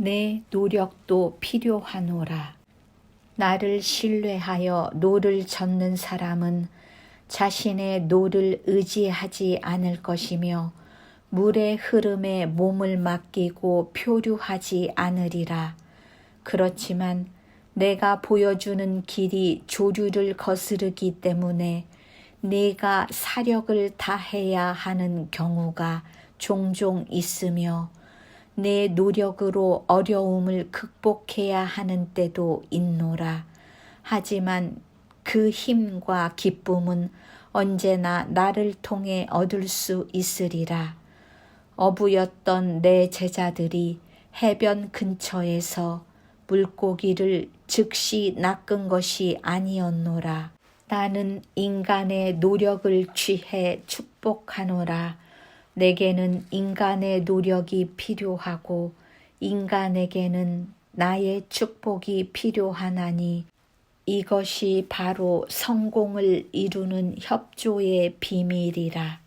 내 노력도 필요하노라. 나를 신뢰하여 노를 젓는 사람은 자신의 노를 의지하지 않을 것이며 물의 흐름에 몸을 맡기고 표류하지 않으리라. 그렇지만 내가 보여주는 길이 조류를 거스르기 때문에 내가 사력을 다해야 하는 경우가 종종 있으며 내 노력으로 어려움을 극복해야 하는 때도 있노라. 하지만 그 힘과 기쁨은 언제나 나를 통해 얻을 수 있으리라. 어부였던 내 제자들이 해변 근처에서 물고기를 즉시 낚은 것이 아니었노라. 나는 인간의 노력을 취해 축복하노라. 내게는 인간의 노력이 필요하고 인간에게는 나의 축복이 필요하나니 이것이 바로 성공을 이루는 협조의 비밀이라.